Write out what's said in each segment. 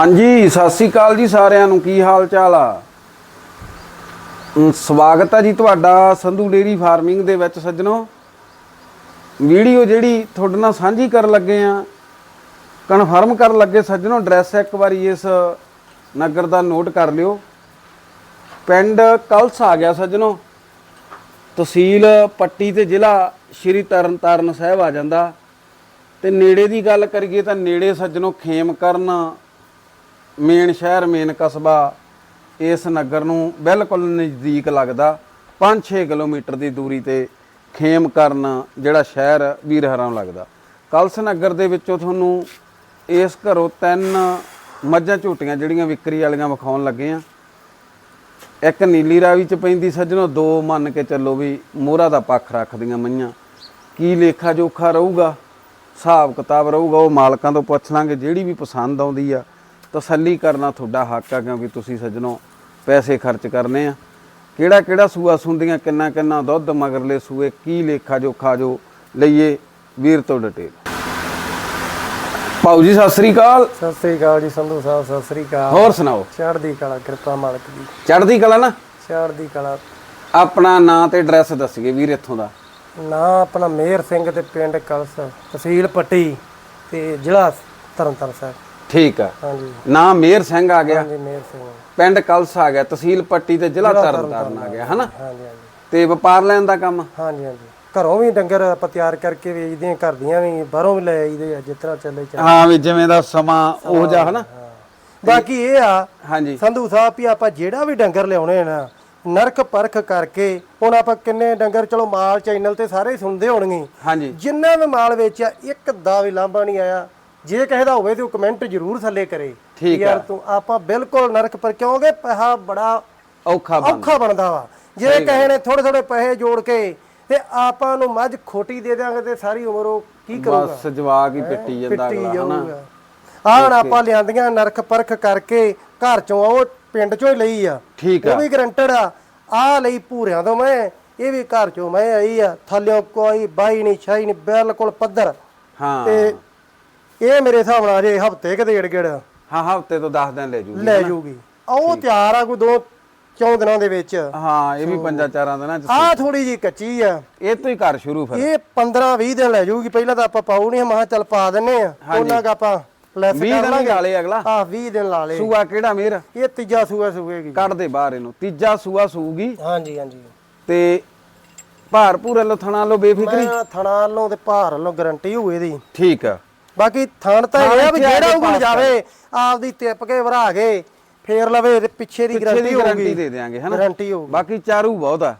ਹਾਂਜੀ, ਸਤਿ ਸ੍ਰੀ ਅਕਾਲ ਜੀ ਸਾਰਿਆਂ ਨੂੰ। ਕੀ ਹਾਲ ਚਾਲ ਆ ਸਵਾਗਤ ਹੈ ਜੀ ਤੁਹਾਡਾ ਸੰਧੂ ਡੇਰੀ ਫਾਰਮਿੰਗ ਦੇ ਵਿੱਚ ਸੱਜਣੋ। ਵੀਡੀਓ ਜਿਹੜੀ ਤੁਹਾਡੇ ਨਾਲ ਸਾਂਝੀ ਕਰਨ ਲੱਗੇ ਆ, ਕਨਫਰਮ ਕਰਨ ਲੱਗੇ ਸੱਜਣੋ, ਐਡਰੈਸ ਇੱਕ ਵਾਰੀ ਇਸ ਨਗਰ ਦਾ ਨੋਟ ਕਰ ਲਿਓ। ਪਿੰਡ ਕਲਸ ਆ ਗਿਆ ਸੱਜਣੋ। ਤਹਿਸੀਲ ਪੱਟੀ ਤੇ ਜ਼ਿਲ੍ਹਾ ਸ਼੍ਰੀ ਤਰਨਤਾਰਨ ਸਾਹਿਬ ਆ ਜਾਂਦਾ। ਤੇ ਨੇੜੇ ਦੀ ਗੱਲ ਕਰੀਏ ਤਾਂ ਨੇੜੇ ਸੱਜਣੋ ਖੇਮਕਰਨ ਮੇਨ ਸ਼ਹਿਰ, ਮੇਨ ਕਸਬਾ ਇਸ ਨਗਰ ਨੂੰ ਬਿਲਕੁਲ ਨਜ਼ਦੀਕ ਲੱਗਦਾ। 5-6 ਕਿਲੋਮੀਟਰ ਦੀ ਦੂਰੀ ਤੇ ਖੇਮ ਕਰਨ ਜਿਹੜਾ ਸ਼ਹਿਰ ਵੀਰਹਰਾਂ ਨੂੰ ਲੱਗਦਾ। ਕਲਸ ਨਗਰ ਦੇ ਵਿੱਚੋਂ ਤੁਹਾਨੂੰ ਇਸ ਘਰੋਂ ਤਿੰਨ ਮੱਝਾਂ ਝੋਟੀਆਂ ਜਿਹੜੀਆਂ ਵਿਕਰੀ ਵਾਲੀਆਂ ਵਿਖਾਉਣ ਲੱਗੇ ਆ ਇੱਕ ਨੀਲੀ ਰਾਵੀ ਚ ਪੈਂਦੀ ਸੱਜਣੋ, ਦੋ ਮੰਨ ਕੇ ਚੱਲੋ ਵੀ ਮੋਹਰਾ ਦਾ ਪੱਖ ਰੱਖਦੀਆਂ ਮਈਆਂ। ਕੀ ਲੇਖਾ ਜੋਖਾ ਰਹੂਗਾ? ਹਿਸਾਬ ਕਿਤਾਬ ਰਹੂਗਾ, ਉਹ ਮਾਲਕਾਂ ਤੋਂ ਪੁੱਛ ਲਾਂਗੇ, ਜਿਹੜੀ ਵੀ ਪਸੰਦ ਆਉਂਦੀ ਆ। ਤਸੱਲੀ ਕਰਨਾ ਤੁਹਾਡਾ ਹੱਕ ਆ ਕਿਉਂਕਿ ਤੁਸੀਂ ਸੱਜਣੋ ਪੈਸੇ ਖਰਚ ਕਰਨੇ ਆ। ਕਿਹੜਾ ਕਿਹੜਾ ਸੂਆ ਸੁੰਦੀਆਂ ਕਿੰਨਾ ਕਿੰਨਾ ਦੁੱਧ ਮਗਰਲੇ ਸੂਏ ਕੀ ਲੇਖਾ ਜੋਖਾ ਜੋ ਲਈਏ ਵੀਰ ਤੋਂ ਡਿਟੇਲ। ਪਾਉ ਜੀ ਸਤਿ ਸ੍ਰੀ ਅਕਾਲ। ਸਤਿ ਸ੍ਰੀ ਅਕਾਲ ਜੀ ਸੰਧੂ ਸਾਹਿਬ ਸਤਿ ਸ੍ਰੀ ਅਕਾਲ। ਹੋਰ ਸੁਣਾਓ? ਚੜ੍ਹਦੀ ਕਲਾ ਕਿਰਪਾ ਮਾਲਕ ਦੀ। ਚੜ੍ਹਦੀ ਕਲਾ ਨਾ? ਚੜ੍ਹਦੀ ਕਲਾ। ਆਪਣਾ ਨਾਂ ਤੇ ਐਡਰੈਸ ਦੱਸੀਏ ਵੀਰ ਇੱਥੋਂ ਦਾ। ਨਾਂ ਆਪਣਾ ਮੇਹਰ ਸਿੰਘ ਤੇ ਪਿੰਡ ਕਲਸ ਤਹਿਸੀਲ ਪੱਟੀ ਤੇ ਜ਼ਿਲ੍ਹਾ ਤਰਨਤਾਰਨ ਸਾਹਿਬ। ਠੀਕ ਆ। ਹਾਂਜੀ। ਨਾਂ ਮੇਰ ਸਿੰਘ ਆ ਗਿਆ। ਹਾਂਜੀ ਮੇਹਰ ਸਿੰਘ ਪਿੰਡ ਕਲਸ ਆ ਗਿਆ ਤਹਿਸੀਲ ਪੱਟੀ ਤੇ ਜ਼ਿਲ੍ਹਾ ਤਰਨਤਾਰਨ ਆ ਗਿਆ ਹਨਾ? ਹਾਂਜੀ ਹਾਂਜੀ। ਤੇ ਵਪਾਰ ਲੈਣ ਦਾ ਕੰਮ? ਹਾਂਜੀ ਹਾਂਜੀ। ਘਰੋਂ ਵੀ ਡੰਗਰ ਆਪਾਂ ਤਿਆਰ ਕਰਕੇ ਵੇਚਦੇ ਹਾਂ ਘਰ ਦੀਆਂ ਵੀ ਬਾਹਰੋਂ ਵੀ ਲੈ ਆਈਦੇ ਆ ਜਿਸ ਤਰ੍ਹਾਂ ਚੱਲੇ ਚੱਲ। ਹਾਂ ਵੀ ਜਿਵੇਂ ਦਾ ਸਮਾਂ ਉਹ ਜਾ ਹਨਾ? ਬਾਕੀ ਇਹ ਆ ਹਾਂਜੀ। ਸੰਧੂ ਸਾਹਿਬ ਵੀ ਆਪਾਂ ਜਿਹੜਾ ਵੀ ਡੰਗਰ ਲਿਆਉਣੇ ਨਾ ਨਰਕ ਪਰਖ ਕਰਕੇ ਹੁਣ ਆਪਾਂ ਕਿੰਨੇ ਡੰਗਰ ਚਲੋ ਮਾਲ ਚੈਨਲ ਤੇ ਸਾਰੇ ਸੁਣਦੇ ਹੋਣਗੇ। ਹਾਂਜੀ। ਜਿੰਨਾ ਵੀ ਮਾਲ ਵੇਚਿਆ ਇੱਕ ਦਾ ਵੀ ਲਾਂਭਾ ਨਹੀਂ ਆਇਆ। ਜੇ ਕਿਸੇ ਦਾ ਹੋਵੇ ਤੇ ਉਹ ਕਮੈਂਟ ਜ਼ਰੂਰ ਥੱਲੇ ਕਰੇ ਠੀਕ ਯਾਰ ਤੂੰ ਆਪਾਂ ਬਿਲਕੁਲ ਨਰਕ ਪਰ ਕਿਉਂਕਿ ਪੈਸਾ ਬੜਾ ਔਖਾ ਔਖਾ ਬਣਦਾ ਵਾ। ਜੇ ਕਿਸੇ ਨੇ ਥੋੜੇ ਥੋੜੇ ਪੈਸੇ ਜੋੜ ਕੇ ਤੇ ਆਪਾਂ ਨੂੰ ਮੱਝ ਖੋਟੀ ਦੇ ਦਿਆਂਗੇ ਤੇ ਸਾਰੀ ਉਮਰ ਉਹ ਕੀ ਕਰੂਗਾ? ਬਸ ਜਵਾਕ ਹੀ ਪਿੱਟੀ ਜਾਂਦਾ ਅਗਲਾ ਹਨਾ? ਹੁਣ ਆਪਾਂ ਲਿਆਂਦੀਆਂ ਨਰਕ ਪਰਖ ਕਰਕੇ ਘਰ ਚੋਂ ਉਹ ਪਿੰਡ ਚੋਂ ਹੀ ਲਈ ਆ। ਠੀਕ ਉਹ ਆ। ਵੀ ਗਰੰਟਡ ਆ। ਆ ਲਈ ਭੂਰਿਆਂ ਤੋਂ ਮੈਂ ਇਹ ਵੀ ਘਰ ਚੋਂ ਮੈਂ ਆਈ ਆ। ਥੱਲਿਓਂ ਕੋਈ ਬਾਈ ਨਹੀਂ ਛਾਈ ਨਹੀਂ ਬਿਲਕੁਲ ਪੱਧਰ। ਹਾਂ। ਤੇ ਇਹ ਮੇਰੇ ਹਿਸਾਬ ਨਾਲ ਜੇ ਹਫ਼ਤੇ ਕਿ ਡੇਢ ਗੇੜ ਹਾਂ ਹਫ਼ਤੇ ਤੋਂ 10 ਦਿਨ ਲੈ ਜੂਗੀ ਲੈ ਜੂਗੀ। ਉਹ ਤਿਆਰ ਆ ਕੋਈ ਦੋ ਚੌਂ ਦਿਨਾਂ ਦੇ ਵਿੱਚ। ਹਾਂ ਇਹ ਵੀ ਪੰਜਾਂ ਚਾਰਾਂ ਦਿਨਾਂ ਚ ਆ ਥੋੜੀ ਜੀ ਕੱਚੀ ਆ। ਇਹ ਤੋਂ ਹੀ ਕਰ ਸ਼ੁਰੂ ਫਿਰ। ਇਹ 15 20 ਦਿਨ ਲੈ ਜੂਗੀ। ਪਹਿਲਾਂ ਤਾਂ ਆਪਾਂ ਪਾਉ ਨਹੀਂ ਮਹਾ ਚੱਲ ਪਾ ਦਿੰਨੇ ਆ। ਉਹਨਾਂ ਦਾ ਆਪਾਂ ਲੈਸ 20 ਕਰ ਦਿਨ ਹੀ ਲਾਂਗੇ ਲਾ ਲਏ ਅਗਲਾ। ਆ 20 ਦਿਨ ਲਾ ਲੇ ਸੂਆ ਕਿਹੜਾ ਮੇਰ ਇਹ ਤੀਜਾ ਸੂਆ ਸੂਏਗੀ। ਕੱਢ ਦੇ ਬਾਹਰ ਇਹਨੂੰ। ਤੀਜਾ ਸੂਆ ਸੂਗੀ। ਹਾਂਜੀ ਹਾਂਜੀ। ਤੇ ਭਾਰ ਭੂਰੇ ਲਥਣਾ ਲੋ ਬੇਫਿਕਰੀ? ਮੈਂ ਥਣਾ ਵੱਲੋਂ ਤੇ ਭਾਰ ਵੱਲੋਂ ਗਾਰੰਟੀ ਹੋਊ ਇਹਦੀ। ਠੀਕ ਆ। ਬਾਕੀ ਥਣ ਤਾਂ ਇਹ ਆ ਵੀ ਜਿਹੜਾ ਉਗਲ ਜਾਵੇ ਆਪਦੀ ਟਿੱਪ ਕੇ ਵਰਾ ਕੇ ਫੇਰ ਲਵੇ ਤੇ ਪਿੱਛੇ ਦੀ ਗਾਰੰਟੀ ਹੋਊਗੀ। ਗਾਰੰਟੀ ਦੇ ਦੇਾਂਗੇ ਹਨਾ? ਗਾਰੰਟੀ ਹੋਊਗੀ। ਬਾਕੀ ਚਾਰੂ ਬਹੁਤ ਆ।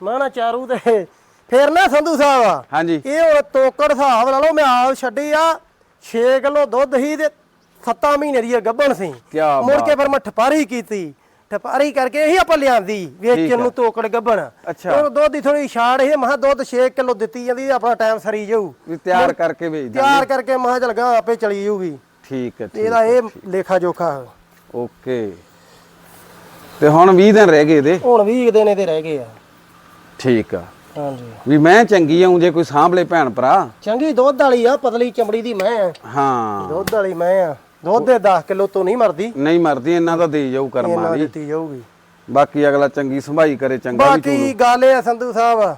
ਨਾ ਨਾ ਚਾਰੂ ਤੇ ਫੇਰ ਨਾ ਸੰਧੂ ਸਾਹਿਬ ਆ। ਹਾਂਜੀ। ਇਹ ਹੁਣ ਤੋਕੜ ਹਿਸਾਬ ਲਾ ਲਓ ਮੈਂ ਆਪ ਛੱਡੀ ਆ 6 ਕਿਲੋ ਦੁੱਧ ਹੀ ਤੇ 7 ਮਹੀਨੇ ਦੀ ਗੱਭਣ ਸੀ। ਮੁੜ ਕੇ ਫਿਰ ਮੈਂ ਠਪਾਰੀ ਕੀਤੀ। ਠਪਾਰੀ ਕਰਕੇ ਇਹੀ ਆਪਾਂ ਲਿਆਂਦੀ ਵੇਚਣ ਨੂੰ ਤੋਕੜ ਗੱਭਣ। ਅੱਛਾ। ਉਹ ਦੁੱਧ ਦੀ ਥੋੜੀ ਛਾੜ ਇਹ ਮਹਾ ਦੁੱਧ 6 ਕਿਲੋ ਦਿੱਤੀ ਜਾਂਦੀ ਆਪਣਾ ਟਾਈਮ ਸਰੀ ਜਾਊ। ਵੀ ਤਿਆਰ ਕਰਕੇ ਵੇਚ ਦਾਂਗੇ ਤਿਆਰ ਕਰਕੇ ਮਹਾ ਚਲ ਗਾ ਆਪੇ ਚਲੀ ਜਾਊਗੀ। ਠੀਕ ਹੈ ਇਹਦਾ ਇਹ ਲੇਖਾ ਜੋਖਾ। ਓਕੇ। ਤੇ ਹੁਣ 20 ਦਿਨ ਰਹਿ ਗਏ ਇਹਦੇ? ਹੁਣ 20 ਦਿਨ ਇਹਦੇ ਰਹਿ ਗਏ ਆ। ਠੀਕ ਆ। ਹਾਂਜੀ। ਵੀ ਮੈਂ ਚੰਗੀ ਆਉਂ ਜੇ ਕੋਈ ਸਾਂਭਲੇ ਭੈਣ ਭਰਾ। ਚੰਗੀ ਦੁੱਧ ਵਾਲੀ ਆ ਪਤਲੀ ਚਮੜੀ ਦੀ ਮੈਂ। ਹਾਂ। ਦੁੱਧ ਵਾਲੀ ਮੈਂ ਆ। ਦੁੱਧ ਦੇ 10 ਕਿਲੋ ਤੋਂ ਨਹੀਂ ਮਰਦੀ। ਨਹੀਂ ਮਰਦੀ ਇਹਨਾਂ ਦਾ ਦੇ ਜਾਊ ਕਰਮਾਂ ਇਹਨਾਂ ਦੀ ਦਿੱਤੀ ਜਾਊਗੀ। ਬਾਕੀ ਅਗਲਾ ਚੰਗੀ ਸੰਭਾਈ ਕਰੇ ਚੰਗਾ ਵੀ ਬਾਕੀ ਗੱਲ ਇਹ ਆ ਸੰਧੂ ਸਾਹਿਬ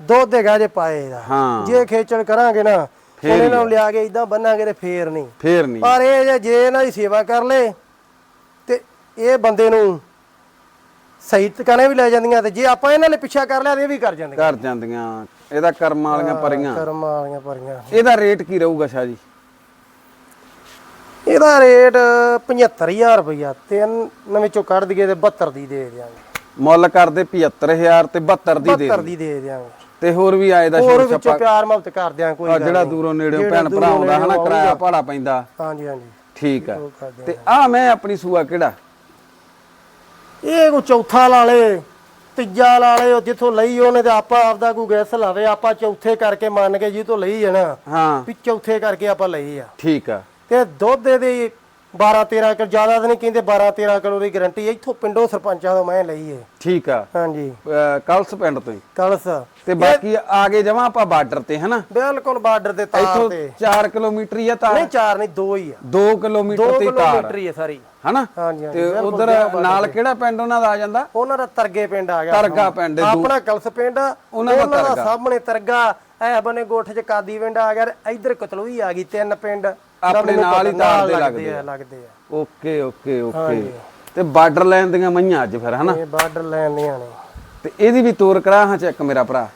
ਦੁੱਧ ਹੈਗਾ ਜੇ ਪਾਏ ਦਾ। ਹਾਂ। ਜੇ ਖੇਚਲ ਕਰਾਂਗੇ ਨਾ ਹੁਣ ਇਹਨਾਂ ਨੂੰ ਲਿਆ ਕੇ ਇਦਾਂ ਬੰਨਾਂਗੇ ਤੇ ਫੇਰ ਨਹੀਂ। ਫੇਰ ਨਹੀਂ। ਪਰ ਇਹ ਜੇ- ਜੇ ਇਹਨਾਂ ਦੀ ਸੇਵਾ ਕਰ ਲੇ ਤੇ ਇਹ ਬੰਦੇ ਨੂੰ ਸਹੀ ਟਿਕਾਣੇ ਵੀ ਲੈ ਜਾਂਦੀਆਂ ਤੇ ਜੇ ਆਪਾਂ ਇਹਨਾਂ ਨੇ ਪਿੱਛਾ ਕਰ ਲਿਆ ਤੇ ਇਹ ਵੀ ਕਰ ਜਾਂਦੀਆਂ। ਕਰ ਜਾਂਦੀਆਂ। ਇਹਦਾ ਕਰਮਾਂ ਵਾਲੀਆਂ ਪਰੀਆਂ। ਕਰਮ ਵਾਲੀਆਂ ਪਰੀਆਂ। ਇਹਦਾ ਰੇਟ ਕੀ ਰਹੂਗਾ ਸ਼ਾਹ ਜੀ? ਇਹਦਾ ਰੇਟ 75000 ਰੁਪਇਆ ਤਿੰਨ ਵਿੱਚੋਂ ਕੱਢ ਦਈਏ ਤੇ 72 ਦੀ ਦੇ ਦਿਆਂਗੇ। ਮੁੱਲ ਕਰਦੇ 75000 ਤੇ 72 ਦੀ ਦੇ 72 ਦੀ ਦੇ ਦਿਆਂਗੇ। ਤੇ ਹੋਰ ਵੀ ਆਏ ਦਾ ਹੋਰ ਵਿੱਚੋਂ ਪਿਆਰ ਮੁਹੱਬਤ ਕਰ ਦਿਆਂ ਕੋਈ ਆ ਗੱਲ ਜਿਹੜਾ। ਦੂਰੋਂ ਨੇੜਿਓਂ ਜਿਹੜਾ ਭੈਣ ਭਰਾ ਆਉਂਦਾ ਹਨਾ ਕਿਰਾਇਆ ਭਾੜਾ ਪੈਂਦਾ। ਹਾਂਜੀ ਹਾਂਜੀ। ਠੀਕ ਆ। ਤੇ ਆ ਮੈਂ ਆਪਣੀ ਸੂਆ ਕਿਹੜਾ? ਇਹ ਕੋ ਚੌਥਾ ਲਾ ਲੇ ਤੀਜਾ ਲਾ ਲੇ ਉਹ ਜਿੱਥੋਂ ਲਈ ਉਹਨੇ ਤੇ ਆਪਾਂ ਆਪਦਾ ਕੋਈ ਗੈਸ ਲਾਵੇ ਆਪਾਂ ਚੌਥੇ ਕਰਕੇ ਮੰਨ ਕੇ ਜੀ ਤੋਂ ਲਈ ਨਾ ਹਾਂ। ਵੀ ਚੌਥੇ ਕਰਕੇ ਆਪਾਂ ਲਈ ਆ। ਠੀਕ ਆ। ਤੇ ਦੁੱਧ ਦੇ 12 13 ਕਿਲੋ ਜ਼ਿਆਦਾ ਤਾਂ ਨਹੀਂ ਕਹਿੰਦੇ 12 13 ਕਿਲੋ ਦੀ ਗਾਰੰਟੀ ਇੱਥੋਂ ਪਿੰਡੋਂ ਸਰਪੰਚਾਂ ਤੋਂ ਮੈਂ ਲਈ ਏ ਠੀਕ ਆ। ਹਾਂਜੀ। ਕਲਸ ਪਿੰਡ ਤੋਂ ਹੀ। ਕਲਸ। ਤੇ ਬਾਕੀ ਆਗੇ ਜਮਾ ਆਪਾਂ ਬਾਰਡਰ ਤੇ ਹਨਾ? ਬਿਲਕੁਲ ਬਾਰਡਰ ਦੇ ਤਾਰ ਇੱਥੋਂ ਤੇ। 4 ਕਿਲੋਮੀਟਰ ਹੀ ਆ ਤਾਂ ਨਹੀਂ ਚਾਰ ਨਹੀਂ ਦੋ ਹੀ ਆ। 2 2 ਕਿਲੋਮੀਟਰ ਤੇ ਤਾਰ। ਕਿਲੋਮੀਟਰ ਹੀ ਆ ਸਾਰੀ। ਹਨਾ? ਤੇ ਉਧਰ ਨਾਲ ਕਿਹੜਾ ਪਿੰਡ ਉਹਨਾਂ ਦਾ ਆ ਜਾਂਦਾ? ਉਹਨਾਂ ਦਾ ਤਰਗੇ ਪਿੰਡ ਆ ਗਿਆ। ਤਰਗਾ ਪਿੰਡ ਆਪਣਾ ਕਲਸ ਪਿੰਡ ਉਹਨਾਂ ਦਾ। ਸਾਹਮਣੇ ਤਰਗਾ। ਐ ਬਨੇ ਗੋਠ ਚ ਕਾਦੀ ਪਿੰਡ ਆ ਗਿਆ। ਇੱਧਰ ਕਤਲੂਈ ਆ ਗਈ ਤਿੰਨ ਪਿੰਡ। ਆਪਣੇ ਨਾਲ ਹੀ ਤਾਰ ਦੇ ਲੱਗਦੇ ਆ। ਲੱਗਦੇ ਆ। Okay okay okay. ਤੇ ਬਾਰਡਰ ਲਾਈਨ ਦੀਆਂ ਮਈਆਂ ਅੱਜ ਫਿਰ ਹਨਾ? ਇਹ ਬਾਰਡਰ ਲੈਣੀਆਂ ਨੇ। ਤੇ ਇਹਦੀ ਵੀ ਤੋਰ ਕਰਾ ਹਾਂ ਚੈੱਕ ਮੇਰਾ ਭਰਾ।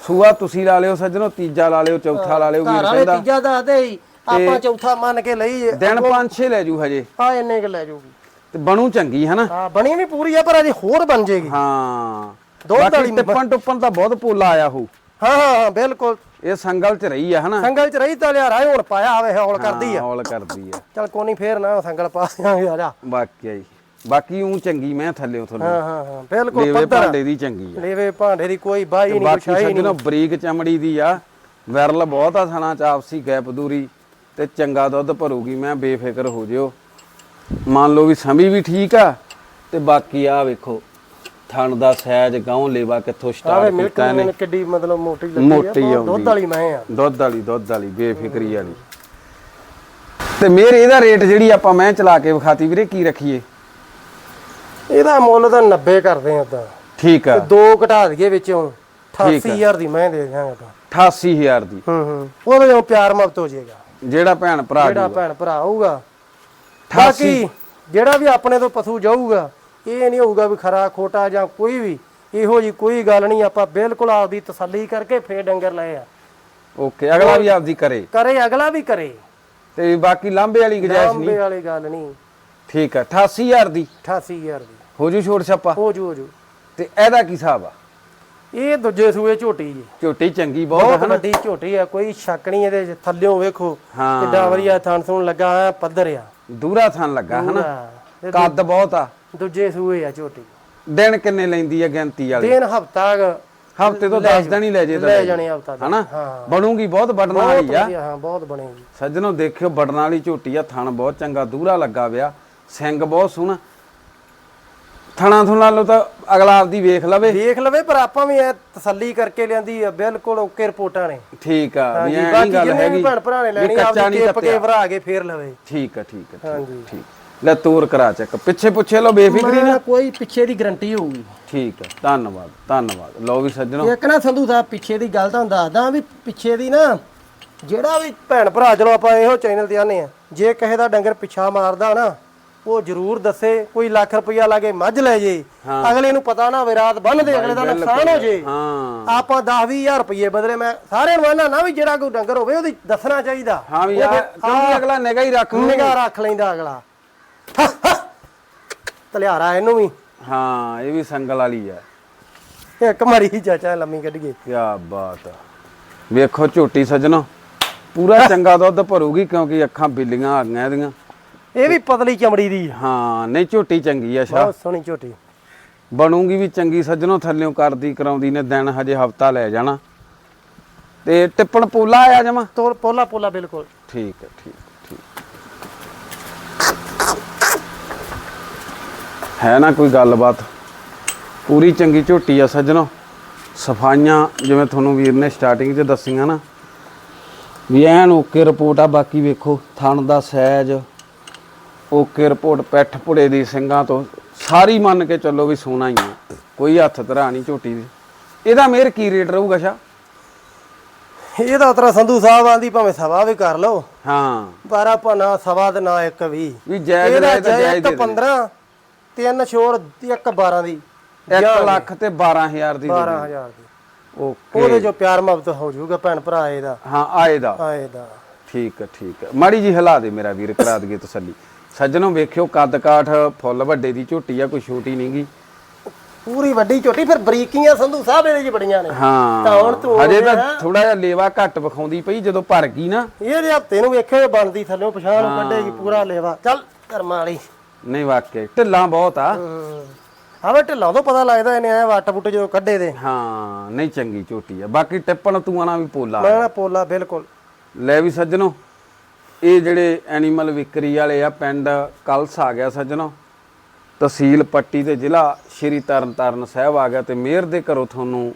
ਸੂਆ ਤੁਸੀਂ ਲਾ ਲਿਓ ਸੱਜਣੋ ਤੀਜਾ ਲਾ ਲਿਓ ਚੌਥਾ ਲਾ ਲਿਓ ਵੀਰ ਕਹਿੰਦਾ। ਤੀਜਾ ਦੱਸਦੇ ਹੀ। ਆਪਾਂ ਚੌਥਾ ਮੰਨ ਕੇ ਲਈ। ਦਿਨ ਪੰਜ ਛੇ ਲੈ ਜੂ ਹਜੇ। ਆ ਇੰਨੇ ਕੁ ਲੈ ਜਾਊਗੀ ਤੇ ਬਣੂ ਚੰਗੀ ਹਨਾ? ਹਾਂ ਬਣੀ ਵੀ ਪੂਰੀ ਆ ਪਰ ਅਜੇ ਹੋਰ ਬਣ ਜੇਗੀ। ਹਾਂ। ਦੁੱਧ ਵਾਲੀ ਟਿੱਪਣ ਟੁੱਪਣ ਤਾਂ ਬਹੁਤ ਪੋਲਾ ਆਇਆ ਹਾਂ ਹਾਂ ਹਾਂ ਬਿਲਕੁਲ। ਇਹ ਸੰਗਲ ਚ ਰਹੀ ਆ ਹਨਾ? ਸੰਗਲ ਚ ਰਹੀ ਤਾਂ ਲਿਆ ਹੁਣ ਪਾਇਆ ਆਵੇ ਹੌਲ ਕਰਦੀ ਆ। ਹੌਲ ਕਰਦੀ ਆ। ਚਲ ਕੋਨੀ ਫੇਰ ਨਾ ਸੰਗਲ ਪਾ ਦਿਆਂਗੇ ਆ ਜਾ। ਬਾਕੀ ਆਈ ਬਾਕੀ ਉਹ ਚੰਗੀ ਮੈਂ ਥੱਲੇ ਤੁਹਾਨੂੰ ਹਾਂ ਹਾਂ ਹਾਂ ਬਿਲਕੁਲ ਲੇਵੇ ਪੱਧਰ। ਭਾਂਡੇ ਦੀ ਚੰਗੀ ਆ। ਲੇਵੇ ਭਾਂਡੇ ਦੀ ਕੋਈ ਬਾਈ ਨਹੀਂ ਬਾਕੀ ਕੁਛ ਹੈ ਨਹੀਂ ਬਰੀਕ ਚਮੜੀ ਦੀ ਆ। ਵਿਰਲ ਬਹੁਤ ਆ ਥਣਾ ਚ ਆਪਸੀ ਗੈਪ ਦੂਰੀ। ਤੇ ਚੰਗਾ ਦੁੱਧ ਭਰੂਗੀ ਮੈਂ ਬੇਫਿਕਰ ਹੋ ਜਿਓ। ਮੰਨ ਲਓ ਵੀ ਸਮੀ ਵੀ ਠੀਕ ਆ ਤੇ ਬਾਕੀ ਆ ਵੇਖੋ। ਥਣ ਦਾ ਸਾਈਜ਼ ਗਾਉਂ ਲੇਵਾ ਕਿੱਥੋਂ ਆਵੇ ਸਟਾਰਟ ਮਿਲਕ ਕੀਤਾ ਨੇ ਕਿੱਡੀ ਮਤਲਬ ਮੋਟੀ ਲੱਗੀ ਮੋਟੀ ਆ ਆਉਂਦੀ। ਦੁੱਧ ਵਾਲੀ ਮੈਂ ਆ। ਦੁੱਧ ਵਾਲੀ ਦੁੱਧ ਵਾਲੀ ਬੇਫਿਕਰੀ ਵਾਲੀ। ਤੇ ਮੇਰੇ ਇਹਦਾ ਰੇਟ ਜਿਹੜੀ ਆਪਾਂ ਮੈਂ ਚਲਾ ਕੇ ਵਿਖਾਤੀ ਵੀਰੇ ਕੀ ਰੱਖੀਏ? ਇਹਦਾ ਮੁੱਲ ਤਾਂ 90 ਕਰਦੇ ਆ ਤਾਂ। ਠੀਕ ਆ। ਦੋ ਘਟਾ ਦਈਏ ਵਿੱਚੋਂ 88000 ਦੀ ਮੈਂ ਦੇ ਦਿਆਂਗਾ ਤਾਂ। 88000 ਦੀ। ਹੂੰ ਹੂੰ। ਉਹਦੇ ਜੋ ਪਿਆਰ ਮੁਹੱਬਤ ਹੋ ਜਾਏਗਾ। ਜਿਹੜਾ ਭੈਣ ਭਰਾ ਜਿਹੜਾ ਭੈਣ ਭਰਾ ਆਊਗਾ। 88 ਬਾਕੀ ਜਿਹੜਾ ਵੀ ਆਪਣੇ ਤੋਂ ਪਸ਼ੂ ਜਾਊਗਾ ਇਹ ਨਹੀਂ ਹੋਊਗਾ ਵੀ ਖਰਾ ਖੋਟਾ ਜਾਂ ਕੋਈ ਵੀ ਇਹੋ ਜੀ ਕੋਈ ਗੱਲ ਨਹੀਂ ਆਪਾਂ ਬਿਲਕੁਲ ਆਪਦੀ ਤਸੱਲੀ ਕਰਕੇ ਫੇਰ ਡੰਗਰ ਲਏ ਆ। ਓਕੇ ਅਗਲਾ ਵੀ ਆਪਦੀ ਕਰੇ। ਕਰੇ ਅਗਲਾ ਵੀ ਕਰੇ। ਤੇ ਬਾਕੀ ਲਾਂਬੇ ਵਾਲੀ ਗੁਜਾਇਸ਼ ਨਹੀਂ? ਲਾਂਬੇ ਵਾਲੀ ਗੱਲ ਨਹੀਂ। ਠੀਕ ਆ 88000 ਦੀ? 88000 ਦੀ। ਹੋ ਜੂ ਛੋਟ ਛੱਪਾ? ਹੋ ਜੂ ਹੋ ਜੂ। ਤੇ ਇਹਦਾ ਕੀ ਹਿਸਾਬ ਆ? ਇਹ ਦੂਜੇ ਸੂਏ ਝੋਟੀ ਜੀ। ਝੋਟੀ ਚੰਗੀ ਬਹੁਤ ਵੱਡੀ ਝੋਟੀ ਆ ਕੋਈ ਸ਼ੱਕ ਨਹੀਂ ਇਹਦੇ। ਥੱਲਿਓਂ ਵੇਖੋ। ਕਿੱਡਾ ਵਧੀਆ ਥਣ ਥਣ ਲੱਗਾ ਆ ਪੱਧਰ ਆ। ਦੂਰਾ ਥਣ ਲੱਗਾ ਹਨਾ। ਕੱਦ ਬਹੁਤ ਆ। ਦੂਜੇ ਸੂਏ ਆ ਝੋਟੀ। ਦਿਨ ਕਿੰਨੇ ਲੈਂਦੀ ਆ ਗਿਣਤੀ ਵਾਲੇ? ਦਿਨ ਹਫਤਾ ਹਫ਼ਤੇ ਤੋਂ 10 ਦਿਨ ਹੀ ਲੈ ਜੇ ਤਾਂ ਲੈ ਜਾਣੇ ਹਫਤਾ ਦਾ। ਹਨਾ? ਹਾਂ। ਬਣੂਗੀ ਬਹੁਤ ਵੱਡਣ ਬਹੁਤ ਵਾਲੀ ਆ। ਹਾਂ ਬਹੁਤ ਬਣੇਗੀ। ਸੱਜਣੋ ਦੇਖਿਓ ਵੱਡਣ ਵਾਲੀ ਝੋਟੀ ਆ ਥਣ ਬਹੁਤ ਚੰਗਾ ਦੂਰਾ ਲੱਗਾ ਵਿਆ। ਸਿੰਘ ਬਹੁਤ ਸੋਹਣਾ। ਥਣਾ ਥੁਣਾ ਲੋ ਤਾਂ ਅਗਲਾ ਆਪਦੀ ਵੇਖ ਲਵੇ। ਦੇਖ ਲਵੇ ਪਰ ਆਪਾਂ ਵੀ ਐ ਤਸੱਲੀ ਕਰਕੇ ਲਿਆਂਦੀ ਆ। ਬਿਲਕੁਲ ਓਕੇ ਰਿਪੋਰਟਾਂ ਨੇ। ਠੀਕ ਆ ਵੀ ਐ ਗੱਲ ਹੈਗੀ। ਭੈਣ ਭਰਾ ਨੇ ਲੈਣੀ ਆਪਦੀ ਟਿਪ ਕੇ ਭਰਾ ਕੇ ਫੇਰ ਲਵੇ। ਠੀਕ ਆ ਠੀਕ ਆ, ਹਾਂਜੀ। ਠੀਕ। ਲੈ ਤੋਰ ਕਰਾ ਚੱਕ। ਪਿੱਛੇ ਪੁੱਛੇ ਲੋ ਬੇਫਿਕਰੀ ਨਾ। ਮੈਂ ਕੋਈ ਪਿੱਛੇ ਦੀ ਗਰੰਟੀ ਹੋਊਗੀ। ਠੀਕ ਆ ਧੰਨਵਾਦ ਧੰਨਵਾਦ। ਲਓ ਵੀ ਸੱਜਣੋ। ਇੱਕ ਨਾ ਸੰਧੂ ਸਾਹਿਬ ਪਿੱਛੇ ਦੀ ਗੱਲ ਤੁਹਾਨੂੰ ਦੱਸਦਾ ਵੀ ਪਿੱਛੇ ਦੀ ਨਾ ਜਿਹੜਾ ਵੀ ਭੈਣ ਭਰਾ ਚਲੋ ਆਪਾਂ ਇਹੋ ਚੈਨਲ ਤੇ ਆਨੇ ਆ ਜੇ ਕਿਸੇ ਦਾ ਡੰਗਰ ਪਿੱਛਾ ਮਾਰਦਾ ਨਾ ਉਹ ਜ਼ਰੂਰ ਦੱਸੇ ਕੋਈ ਲੱਖ ਰੁਪਇਆ ਲਾ ਕੇ ਮੱਝ ਲੈ ਜੇ। ਅਗਲੇ ਨੂੰ ਪਤਾ ਨਾ ਹੋਵੇ ਰਾਤ ਬੰਨ ਦੇ ਅਗਲੇ ਦਾ ਨੁਕਸਾਨ ਹੋ ਜੇ। ਹਾਂ। ਆਪਾਂ 10 20000 ਰੁਪਏ ਬਦਲੇ ਮੈਂ ਸਾਰਿਆਂ ਨੂੰ ਇਹਨਾਂ ਨਾ ਵੀ ਜਿਹੜਾ ਕੋਈ ਡੰਗਰ ਹੋਵੇ ਉਹਦੀ ਦੱਸਣਾ ਚਾਹੀਦਾ। ਹਾਂ ਵੀ ਯਾਰ ਕਿਉਂਕਿ ਅਗਲਾ ਨਿਗਾ ਹੀ ਰੱਖ ਲੂ ਨਿਗਾਹ ਰੱਖ ਲੈਂਦਾ ਅਗਲਾ। ਤਲਿਆਰਾ ਇਹਨੂੰ ਵੀ। ਹਾਂ ਇਹ ਵੀ ਸੰਗਲ ਵਾਲੀ ਆ। ਇੱਕ ਮਰੀ ਚਾਚਾ ਲੰਮੀ ਕੱਢੀਏ ਕੀ ਬਾਤ ਆ। ਵੇਖੋ ਝੋਟੀ ਸੱਜਣੋ ਪੂਰਾ ਚੰਗਾ ਦੁੱਧ ਭਰੂਗੀ ਕਿਉਂਕਿ ਅੱਖਾਂ ਬਿੱਲੀਆਂ ਆ ਗਈਆਂ ਇਹਦੀਆਂ। ਇਹ ਵੀ ਪਤਲੀ ਚਮੜੀ ਦੀ ਹਾਂ ਨਹੀਂ ਝੋਟੀ ਚੰਗੀ ਆ ਸ਼ਾ ਬਹੁਤ ਸੋਹਣੀ ਝੋਟੀ। ਬਣੂਗੀ ਵੀ ਚੰਗੀ ਸੱਜਣੋ ਥੱਲਿਓਂ ਕਰਦੀ ਕਰਾਉਂਦੀ ਨੇ ਦਿਨ ਹਜੇ ਹਫਤਾ ਲੈ ਜਾਣਾ। ਤੇ ਟਿੱਪਣ ਪੋਲਾ ਆਇਆ ਜਮਾ? ਤੋਲ ਪੋਲਾ ਪੋਲਾ ਬਿਲਕੁਲ। ਠੀਕ ਹੈ ਠੀਕ ਹੈ ਨਾ ਕੋਈ ਗੱਲਬਾਤ? ਪੂਰੀ ਚੰਗੀ ਝੋਟੀ ਆ ਸੱਜਣੋ। ਸਫਾਈਆਂ ਜਿਵੇਂ ਤੁਹਾਨੂੰ ਵੀਰ ਨੇ ਸਟਾਰਟਿੰਗ 'ਚ ਦੱਸੀਆਂ ਨਾ। ਵੀ ਐਨ ਓਕੇ ਰਿਪੋਰਟ ਆ ਬਾਕੀ ਵੇਖੋ ਥਣ ਦਾ ਸਾਈਜ਼ ਓਕੇ ਰਿਪੋਰਟ ਪੈਠ ਪੁੜੇ ਦੀ ਸਿੰਘਾਂ ਤੋਂ। ਸਾਰੀ ਮੰਨ ਕੇ ਚੱਲੋ ਵੀ ਸੋਨਾ ਹੀ ਆ। ਕੋਈ ਹੱਥ ਧਰਾ ਨਹੀਂ ਝੋਟੀ ਦੀ। ਇਹਦਾ ਮੇਰ ਕੀ ਰੇਟ ਰਹੂਗਾ ਸ਼ਾ ਇਹਦਾ ਉਤਰਾ ਸੰਧੂ ਸਾਹਿਬ ਆਂਦੀ ਭਾਵੇਂ ਸਵਾ ਵੀ ਕਰ ਲਓ। ਹਾਂ। ਪਰ ਆਪਾਂ ਨਾ ਸਵਾ ਤੇ ਨਾ ਇੱਕ ਵੀ। ਵੀ ਜਾਇਜ਼ ਇਹਦਾ ਤਾਂ ਜਾਇਜ਼ ਇੱਕ ਦੇ ਦੇ 15 ਤਿੰਨ ਛੋੜ ਇੱਕ 12 ਦੀ। 1 ਲੱਖ ਤੇ 12000 ਦੀ 12000 ਦੀ। ਓਕੇ। ਉਹਦੇ ਜੋ ਪਿਆਰ ਮੁਹੱਬਤ ਹੋ ਜਾਊਗਾ ਭੈਣ ਭਰਾ ਇਹਦਾ ਹਾਂ ਆਏ ਦਾ। ਆਏ ਦਾ। ਠੀਕ ਹੈ ਠੀਕ ਹੈ। ਮਾੜੀ ਜੀ ਹਿਲਾ ਦੇ ਮੇਰਾ ਵੀਰ ਕਰਾ ਦਈਏ ਤਸੱਲੀ। ਸੱਜਣੋ ਵੇਖਿਓ ਕੱਦ ਕਾਠ ਫੁੱਲ ਵੱਡੇ ਦੀ ਝੋਟੀ ਆ ਕੋਈ ਛੋਟੀ ਨਹੀਂਗੀ ਪੂਰੀ ਵੱਡੀ ਝੋਟੀ ਫਿਰ ਬਰੀਕੀਆਂ ਸੰਧੂ ਸਾਹਿਬ ਇਹਦੇ ਚ ਬੜੀਆਂ ਨੇ। ਹਾਂ। ਤਾਂ ਹੁਣ ਤੂੰ ਹਜੇ ਤਾਂ ਥੋੜਾ ਜਿਹਾ ਲੇਵਾ ਘੱਟ ਵਿਖਾਉਂਦੀ ਪਈ ਜਦੋਂ ਭਰ ਗਈ ਨਾ। ਇਹਦੇ ਹੱਥੇ ਨੂੰ ਵੇਖਿਓ ਬਣਦੀ ਥੱਲੇ ਪਛਾਣ ਕੱਢੇਗੀ ਪੂਰਾ ਲੇਵਾ। ਚੱਲ ਕਰਮਾਂ ਵਾਲੀ। ਨਹੀਂ ਵਾਕਿਆ ਢਿੱਲਾਂ ਬਹੁਤ ਆ। ਆਵੇ ਢਿੱਲਾਂ ਤੋਂ ਪਤਾ ਲੱਗਦਾ ਇਹਨੇ ਐ ਵੱਟ ਬੁੱਟ ਜਦੋਂ ਕੱਢੇ ਦੇ। ਹਾਂ ਨਹੀਂ ਚੰਗੀ ਝੋਟੀ ਆ। ਬਾਕੀ ਟਿੱਪਣ ਤੂੰ ਆਣਾ ਵੀ ਪੋਲਾ ਮੈਂ ਨਾ ਪੋਲਾ ਬਿਲਕੁਲ। ਲੈ ਵੀ ਸੱਜਣੋ ਇਹ ਜਿਹੜੇ ਐਨੀਮਲ ਵਿਕਰੀ ਵਾਲੇ ਆ ਪਿੰਡ ਕਲਸ ਆ ਗਿਆ ਸੱਜਣੋ। ਤਹਿਸੀਲ ਪੱਟੀ ਤੇ ਜ਼ਿਲ੍ਹਾ ਸ਼੍ਰੀ ਤਰਨਤਾਰਨ ਸਾਹਿਬ ਆ ਗਿਆ ਤੇ ਮੇਅਰ ਦੇ ਘਰੋਂ ਤੁਹਾਨੂੰ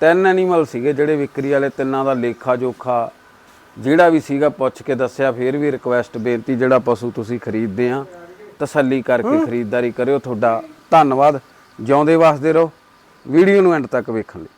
ਤਿੰਨ ਐਨੀਮਲ ਸੀਗੇ ਜਿਹੜੇ ਵਿਕਰੀ ਵਾਲੇ ਤਿੰਨਾਂ ਦਾ ਲੇਖਾ ਜੋਖਾ ਜਿਹੜਾ ਵੀ ਸੀਗਾ ਪੁੱਛ ਕੇ ਦੱਸਿਆ ਫੇਰ ਵੀ ਰਿਕੁਐਸਟ ਬੇਨਤੀ ਜਿਹੜਾ ਪਸ਼ੂ ਤੁਸੀਂ ਖਰੀਦਦੇ ਆ। ਤਸੱਲੀ ਕਰਕੇ ਖਰੀਦਦਾਰੀ ਕਰਿਓ ਤੁਹਾਡਾ ਧੰਨਵਾਦ। ਜਿਉਂਦੇ ਵਸਦੇ ਰਹੋ। ਵੀਡੀਓ ਨੂੰ ਐਂਡ ਤੱਕ ਵੇਖਣ ਲਈ।